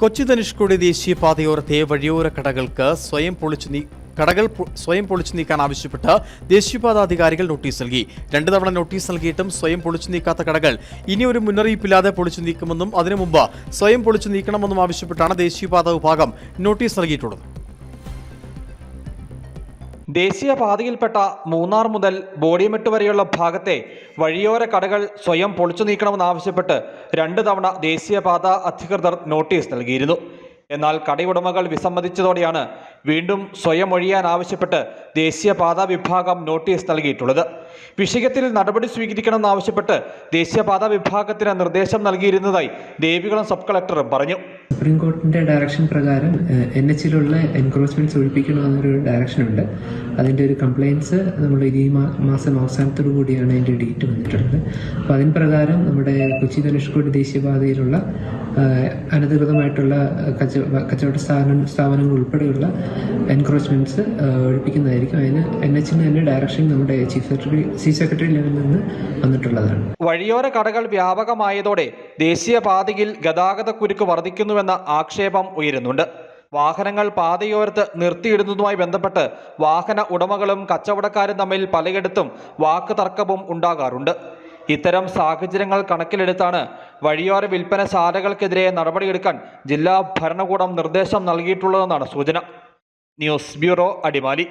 കൊച്ചി ധനുഷ്കോടി ദേശീയപാതയോരത്തെ വഴിയോര കടകൾക്ക് സ്വയം പൊളിച്ചു നീ കടകൾ സ്വയം പൊളിച്ചു നീക്കാൻ ആവശ്യപ്പെട്ട് ദേശീയപാത അധികാരികൾ നോട്ടീസ് നൽകി. രണ്ടു തവണ നോട്ടീസ് നൽകിയിട്ടും സ്വയം പൊളിച്ചു നീക്കാത്ത കടകൾ ഇനി ഒരു മുന്നറിയിപ്പില്ലാതെ പൊളിച്ചു നീക്കുമെന്നും അതിനു മുമ്പ് സ്വയം പൊളിച്ചു നീക്കണമെന്നും ആവശ്യപ്പെട്ടാണ് ദേശീയപാത വിഭാഗം നോട്ടീസ് നൽകിയിട്ടുള്ളത്. ദേശീയപാതയിൽപ്പെട്ട മൂന്നാർ മുതൽ ബോഡിമെട്ട് വരെയുള്ള ഭാഗത്തെ വഴിയോര കടകൾ സ്വയം പൊളിച്ചു നീക്കണമെന്നാവശ്യപ്പെട്ട് രണ്ട് തവണ ദേശീയപാത അധികൃതർ നോട്ടീസ് നൽകിയിരുന്നു. എന്നാൽ കടയുടമകൾ വിസമ്മതിച്ചതോടെയാണ് വീണ്ടും സ്വയം ഒഴിയാൻ ആവശ്യപ്പെട്ട് ദേശീയപാത വിഭാഗം നോട്ടീസ് നൽകിയിട്ടുള്ളത്. വിഷയത്തിൽ നടപടി സ്വീകരിക്കണമെന്നാവശ്യപ്പെട്ട് ദേശീയപാതാ വിഭാഗത്തിന് നിർദ്ദേശം നൽകിയിരുന്നതായി ദേവികുളം സബ് കളക്ടർ പറഞ്ഞു. സുപ്രീം കോടതിന്റെ ഡയറക്ഷൻ പ്രകാരം എൻ എച്ചിലുള്ള എൻക്രോച്ച്മെന്റ്സ് ഒഴിപ്പിക്കണമെന്നൊരു ഡയറക്ഷൻ ഉണ്ട്. അതിന്റെ ഒരു കംപ്ലയിൻസ് നമ്മൾ ഈ മാസം അവസാനത്തോടു കൂടിയാണ് അതിന്റെ ഡേറ്റ് വന്നിട്ടുള്ളത്. അപ്പോൾ അതിന് പ്രകാരം നമ്മുടെ കൊച്ചി ധനുഷ്കോടി ദേശീയപാതയിലുള്ള അനധികൃതമായിട്ടുള്ള കച്ച- കച്ചവട സ്ഥാപന സ്ഥാപനങ്ങൾ ഉൾപ്പെടെയുള്ള എൻക്രോച്ച്മെന്റ്സ് ഒഴിപ്പിക്കുന്നതായിരിക്കും. അതിന് എൻ എച്ചിന് തന്നെ ഡയറക്ഷൻ നമ്മുടെ ചീഫ് സെക്രട്ടറി ചീഫ് സെക്രട്ടറി ലെവലിൽ നിന്ന് വന്നിട്ടുള്ളതാണ്. വഴിയോര കടകൾ വ്യാപകമായതോടെ ദേശീയപാതയിൽ ഗതാഗത കുരുക്ക് വർദ്ധിക്കുന്നുവെന്ന ആക്ഷേപം ഉയരുന്നുണ്ട്. വാഹനങ്ങൾ പാതയോരത്ത് നിർത്തിയിടുന്നതുമായി ബന്ധപ്പെട്ട് വാഹന ഉടമകളും കച്ചവടക്കാരും തമ്മിൽ പലയിടത്തും വാക്ക് തർക്കവും ഉണ്ടാകാറുണ്ട്. ഇത്തരം സാഹചര്യങ്ങൾ കണക്കിലെടുത്താണ് വഴിയോര വിൽപ്പനശാലകൾക്കെതിരെ നടപടിയെടുക്കാൻ ജില്ലാ ഭരണകൂടം നിർദ്ദേശം നൽകിയിട്ടുള്ളതെന്നാണ് സൂചന. News bureau Adimali.